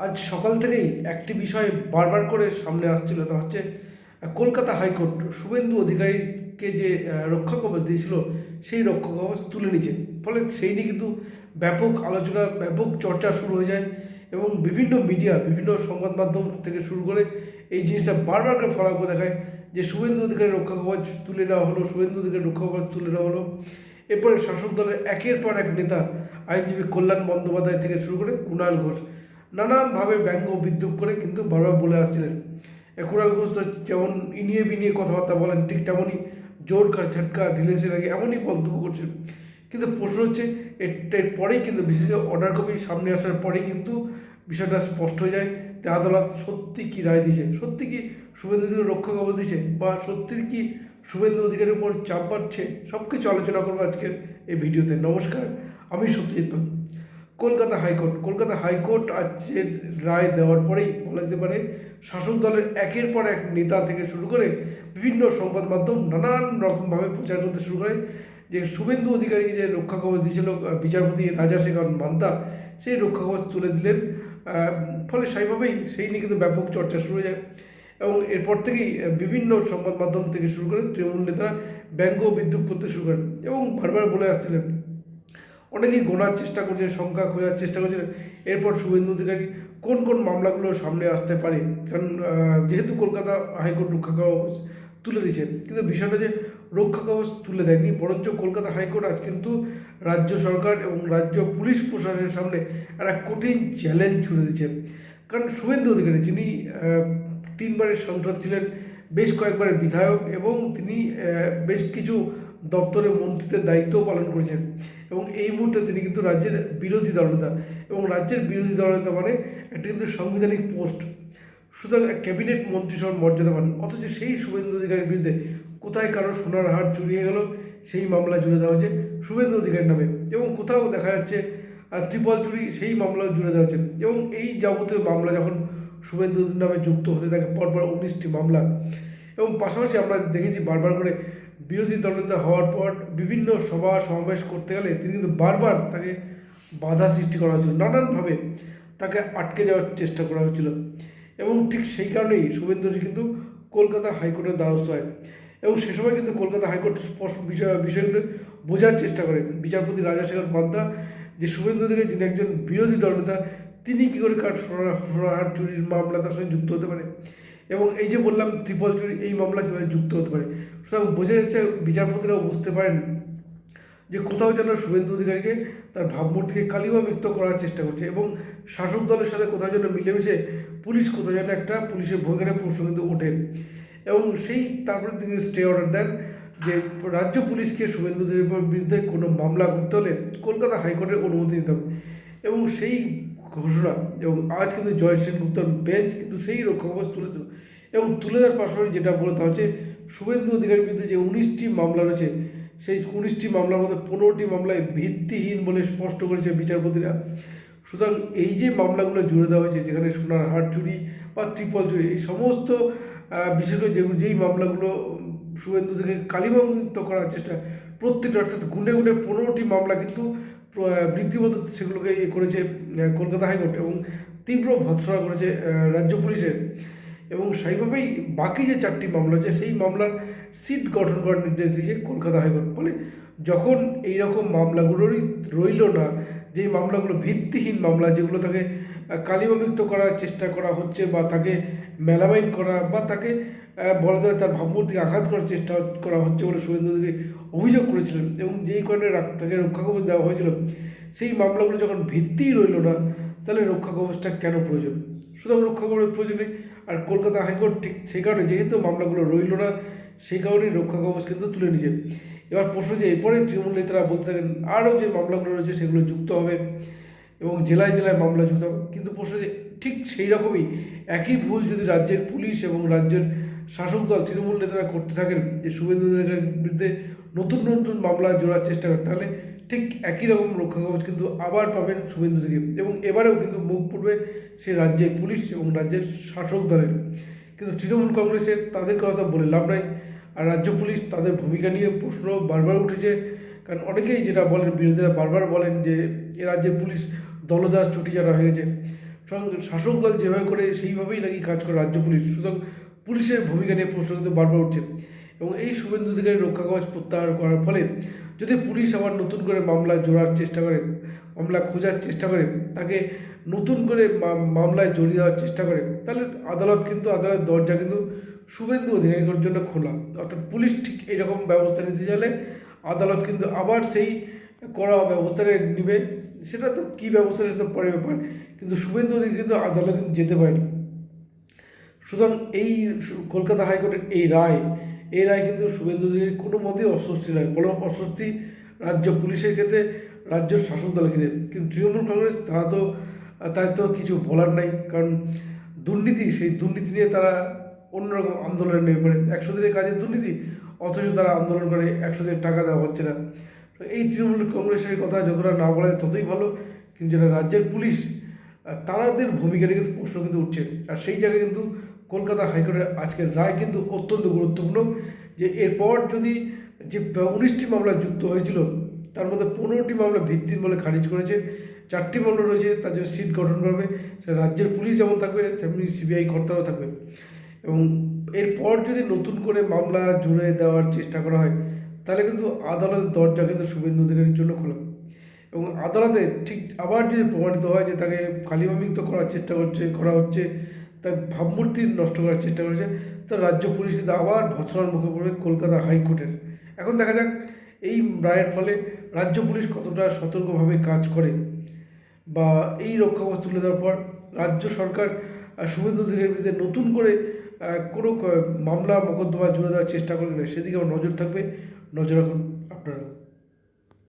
আজ সকাল থেকেই একটি বিষয় বারবার করে সামনে আসছিল, তা হচ্ছে কলকাতা হাইকোর্ট শুভেন্দু অধিকারীকে যে রক্ষা কবচ দিয়েছিল, সেই রক্ষা কবচ তুলে নিচ্ছে ফলে সেই নিয়ে কিন্তু ব্যাপক আলোচনা, ব্যাপক চর্চা শুরু হয়ে যায় এবং বিভিন্ন মিডিয়া, বিভিন্ন সংবাদ মাধ্যম থেকে শুরু করে এই জিনিসটা বারবার করে ফলো করে দেখায় যে শুভেন্দু অধিকারী রক্ষা কবচ তুলে নেওয়া হলো, শুভেন্দু অধিকারী রক্ষা কবচ তুলে নেওয়া হলো। এরপরে শাসক দলের একের পর এক নেতা আইনজীবী কল্যাণ বন্দ্যোপাধ্যায় থেকে শুরু করে কুণাল ঘোষ নানানভাবে ব্যঙ্গ বিদ্রুপ করে কিন্তু বারবার বলে আসছিলেন। এ কুণাল ঘোষ তো যেমন ইনিয়ে বিনিয়ে কথাবার্তা বলেন, ঠিক তেমনই জোর কার ঝটকা সে লাগে এমনই মন্তব্য করছেন। কিন্তু প্রশ্ন হচ্ছে, এর পরেই কিন্তু, বিশেষ অর্ডার কপি সামনে আসার পরেই কিন্তু বিষয়টা স্পষ্ট হয়ে যায় যে আদালত সত্যি কি রায় দিয়েছে, সত্যি কি শুভেন্দু অধিকারী রক্ষা কবচ দিয়েছে বা সত্যি কি শুভেন্দু অধিকারের উপর চাপ পাচ্ছে সব কিছু আলোচনা করব আজকের এই ভিডিওতে। নমস্কার, আমি Satyajit Pal. Kolkata high court. Kolkata high court আজকের রায় দেওয়ার পরেই বলা যেতে পারে শাসক দলের একের পর এক নেতা থেকে শুরু করে বিভিন্ন সংবাদ মাধ্যম নানান রকমভাবে প্রচার করতে শুরু করে। যে শুভেন্দু অধিকারীকে যে রক্ষা কবচ দিয়েছিল বিচারপতি রাজাশেখর মান্তা, সেই রক্ষা কবচ তুলে দিলেন। ফলে সেইভাবেই সেই নিয়ে কিন্তু ব্যাপক চর্চা শুরু হয়ে যায়। এবং এরপর থেকেই বিভিন্ন সংবাদ মাধ্যম থেকে শুরু করে তৃণমূল নেতারা ব্যঙ্গ বিদ্রুপ করতে শুরু করেন। এবং বারবার বলে আসছিলেন অনেকেই গোনার চেষ্টা করছে সংখ্যা খোঁজার চেষ্টা করছে। এরপর শুভেন্দু অধিকারী কোন কোন মামলাগুলো সামনে আসতে পারে? কারণ যেহেতু কলকাতা হাইকোর্ট রক্ষা কবচ তুলে দিয়েছেন কিন্তু বিষয়টা যে রক্ষা কবচ তুলে দেয়নি, বরঞ্চ কলকাতা হাইকোর্ট আজ কিন্তু রাজ্য সরকার এবং রাজ্য পুলিশ প্রশাসনের সামনে একটা কঠিন চ্যালেঞ্জ ছুড়ে দিচ্ছে কারণ শুভেন্দু অধিকারী যিনি তিনবারের সাংসদ ছিলেন, বেশ কয়েকবারের বিধায়ক এবং তিনি বেশ কিছু দপ্তরের মন্ত্রীদের দায়িত্বও পালন করেছেন। এবং এই মুহূর্তে তিনি কিন্তু রাজ্যের বিরোধী দলনেতা এবং রাজ্যের বিরোধী দলনেতা মানে একটা কিন্তু সাংবিধানিক পোস্ট। সুতরাং ক্যাবিনেট মন্ত্রী সহ মর্যাদা পান। অথচ সেই শুভেন্দু অধিকারীর বিরুদ্ধে কোথায় কারও সোনার হার চুরিয়ে গেল, সেই মামলা জুড়ে দেওয়া হচ্ছে শুভেন্দু অধিকারীর নামে। এবং কোথাও দেখা যাচ্ছে ত্রিপল চুরি, সেই মামলা জুড়ে দেওয়া হচ্ছে এবং এই যাবতীয় মামলা যখন শুভেন্দুর নামে যুক্ত হতে থাকে, পরপর উনিশটি মামলা। এবং পাশাপাশি আমরা দেখেছি বারবার করে বিরোধী দলনেতা হওয়ার পর বিভিন্ন সভা সমাবেশ করতে গেলে তিনি কিন্তু বারবার তাকে বাধা সৃষ্টি করা হয়েছিল নানানভাবে তাকে আটকে যাওয়ার চেষ্টা করা হয়েছিল। এবং ঠিক সেই কারণেই শুভেন্দুজি কিন্তু কলকাতা হাইকোর্টের দ্বারস্থ হয়। এবং সে সময় কিন্তু কলকাতা হাইকোর্ট স্পষ্ট বিষয়, বিষয়গুলো বোঝার চেষ্টা করে। বিচারপতি রাজাশেখর মাদ্দা যে শুভেন্দু থেকে যিনি একজন বিরোধী দলনেতা, তিনি কী করে কার সোনার চুরির মামলা তার সঙ্গে যুক্ত হতে পারে? এবং এই যে বললাম ত্রিপল চুরি এই মামলা কীভাবে যুক্ত হতে পারে? সুতরাং বোঝা যাচ্ছে বিচারপতিরাও বুঝতে পারেন যে কোথাও যেন শুভেন্দু অধিকারীকে তার ভাবমূর্তিকে কালিমামুক্ত করার চেষ্টা করছে এবং শাসক দলের সাথে কোথাও যেন মিলেমিশে পুলিশ কোথাও যেন একটা পুলিশের ভূমিকা প্রশ্ন কিন্তু ওঠে। এবং সেই তারপরে তিনি স্টে অর্ডার দেন যে রাজ্য পুলিশকে শুভেন্দু অধিকারীর বিরুদ্ধে কোনো মামলা করতে হলে কলকাতা হাইকোর্টের অনুমতি নিতে হবে। এবং সেই ঘোষণা এবং আজ কিন্তু জয় সেনগুপ্তর বেঞ্চ কিন্তু সেই রক্ষা কবচ তুলে দিল। এবং তুলে দেওয়ার পাশাপাশি যেটা বলে তা হচ্ছে, শুভেন্দু অধিকারীর বিরুদ্ধে যে উনিশটি মামলা রয়েছে, সেই উনিশটি মামলার মধ্যে পনেরোটি মামলায় ভিত্তিহীন বলে স্পষ্ট করেছে বিচারপতিরা। সুতরাং এই যে মামলাগুলো জুড়ে দেওয়া হয়েছে, যেখানে সোনার হাট চুরি বা ত্রিপল চুরি, এই সমস্ত বিশেষ করে যেগুলো যেই মামলাগুলো শুভেন্দু থেকে কালিমামুক্ত করার চেষ্টা, প্রত্যেকটা অর্থাৎ গুনে গুনে পনেরোটি মামলা কিন্তু প্র- সেগুলোকে ইয়ে করেছে কলকাতা হাইকোর্ট এবং তীব্র ভৎসনা করেছে রাজ্য পুলিশের এবং সেইভাবেই বাকি যে চারটি মামলা আছে, সেই মামলার সিট গঠন করার নির্দেশ দিয়েছে কলকাতা হাইকোর্ট। ফলে যখন এই রকম মামলাগুলোরই রইল না, যেই মামলাগুলো ভিত্তিহীন মামলা, যেগুলো তাকে কালিমামুক্ত করার চেষ্টা করা হচ্ছে বা তাকে মেলামাইন করা বা তাকে বলা যায় তার ভাবমূর্তিকে আঘাত করার চেষ্টা করা হচ্ছে বলে অধিকারী অভিযোগ করেছিলেন এবং যেই কারণে তাকে রক্ষা কবচ দেওয়া হয়েছিল, সেই মামলাগুলো যখন ভিত্তিই রইল না, তাহলে রক্ষা কবচটা কেন প্রয়োজন? সুতরাং রক্ষা কবচের প্রয়োজন আর কলকাতা হাইকোর্ট ঠিক সেই কারণে যেহেতু মামলাগুলো রইল না, সেই কারণেই রক্ষা কবচ কিন্তু তুলে নিয়েছে। এবার প্রশ্ন যে, এরপরে তৃণমূল নেতারা বলতে থাকেন, আরও যে মামলাগুলো রয়েছে সেগুলো যুক্ত হবে এবং জেলায় জেলায় মামলা যুক্ত হবে। কিন্তু প্রশ্ন যে, ঠিক সেই রকমই একই ভুল যদি রাজ্যের পুলিশ এবং রাজ্যের শাসক দল তৃণমূল নেতারা করতে থাকেন যে শুভেন্দু অধিকারীর বিরুদ্ধে নতুন নতুন মামলা জোড়ার চেষ্টা করেন, তাহলে ঠিক একই রকম রক্ষা কবচ কিন্তু আবার পাবেন শুভেন্দু থেকে এবং এবারেও কিন্তু মুখ পড়বে সে রাজ্যের পুলিশ এবং রাজ্যের শাসক দলের। কিন্তু তৃণমূল কংগ্রেসের তাদের কথা বলে লাভ নাই আর রাজ্য পুলিশ তাদের ভূমিকা নিয়ে প্রশ্ন বারবার উঠেছে। কারণ অনেকেই যেটা বলেন, বিরোধীরা বারবার বলেন যে এ রাজ্যের পুলিশ দলদাস ছুটি যারা হয়ে গেছে শাসক দল যেভাবে করে সেইভাবেই নাকি কাজ করে রাজ্য পুলিশ। সুতরাং পুলিশের ভূমিকা নিয়ে প্রশ্ন কিন্তু বারবার উঠছে। এবং এই শুভেন্দু অধিকারী রক্ষা কবচ প্রত্যাহার করার ফলে যদি পুলিশ আবার নতুন করে মামলা জোড়ার চেষ্টা করে, মামলা খোঁজার চেষ্টা করে, তাকে নতুন করে মামলায় জড়িয়ে দেওয়ার চেষ্টা করে, তাহলে আদালত কিন্তু আদালতের দরজা কিন্তু শুভেন্দু অধিকারীর জন্য খোলা। অর্থাৎ পুলিশ ঠিক এইরকম ব্যবস্থা নিতে চাইলে আদালত কিন্তু আবার সেই করা ব্যবস্থাটা নেবে। সেটা তো কী ব্যবস্থা, সেটা পরে ব্যাপার। কিন্তু শুভেন্দু অধিকারী কিন্তু আদালত কিন্তু যেতে পারেনি। সুতরাং এই কলকাতা হাইকোর্টের এই রায় এই রায় কিন্তু শুভেন্দু অধিকারী কোনো মতেই অস্বস্তি নয়, বরং অস্বস্তি রাজ্য পুলিশের ক্ষেত্রে, রাজ্য শাসক দলের ক্ষেত্রে। কিন্তু তৃণমূল কংগ্রেস, তারা তো তার তো কিছু বলার নাই, কারণ দুর্নীতি, সেই দুর্নীতি নিয়ে তারা অন্যরকম আন্দোলনে নেমে পড়ে। একশো দিনের কাজের দুর্নীতি, অথচ তারা আন্দোলন করে একশো দিনের টাকা দেওয়া হচ্ছে না। এই তৃণমূল কংগ্রেসের কথা যতটা না বলা ততই ভালো, কিন্তু যেটা রাজ্যের পুলিশ, তারাদের ভূমিকা নিয়ে কিন্তু প্রশ্ন কিন্তু উঠছে। আর সেই জায়গায় কিন্তু কলকাতা হাইকোর্টের আজকের রায় কিন্তু অত্যন্ত গুরুত্বপূর্ণ যে এরপর যদি যে উনিশটি মামলা যুক্ত হয়েছিল, তার মধ্যে পনেরোটি মামলা ভিত্তির বলে খারিজ করেছে, চারটি মামলা রয়েছে, তার জন্য সিট গঠন করবে রাজ্যের পুলিশ যেমন থাকবে, তেমনি সিবিআই কর্তারাও থাকবে। এবং এরপর যদি নতুন করে মামলা জুড়ে দেওয়ার চেষ্টা করা হয়, তাহলে কিন্তু আদালতের দরজা কিন্তু শুভেন্দু অধিকারীর জন্য খোলা। এবং আদালতে ঠিক আবার যদি প্রমাণিত হয় যে তাকে কালিমামিক্ত করার চেষ্টা করছে, করা হচ্ছে তার ভাবমূর্তি নষ্ট করার চেষ্টা করেছে। তা রাজ্য পুলিশ কিন্তু আবার ভৎসনার মুখে পড়বে কলকাতা হাইকোর্টের। এখন দেখা যাক এই রায়ের ফলে রাজ্য পুলিশ কতটা সতর্কভাবে কাজ করে বা এই রক্ষা কবচ তুলে দেওয়ার পর রাজ্য সরকার শুভেন্দু অধিকারীর বিরুদ্ধে নতুন করে কোনো মামলা, মোকদ্দমা জুড়ে দেওয়ার চেষ্টা করবে না সেদিকে আমার নজর থাকবে। নজর রাখুন।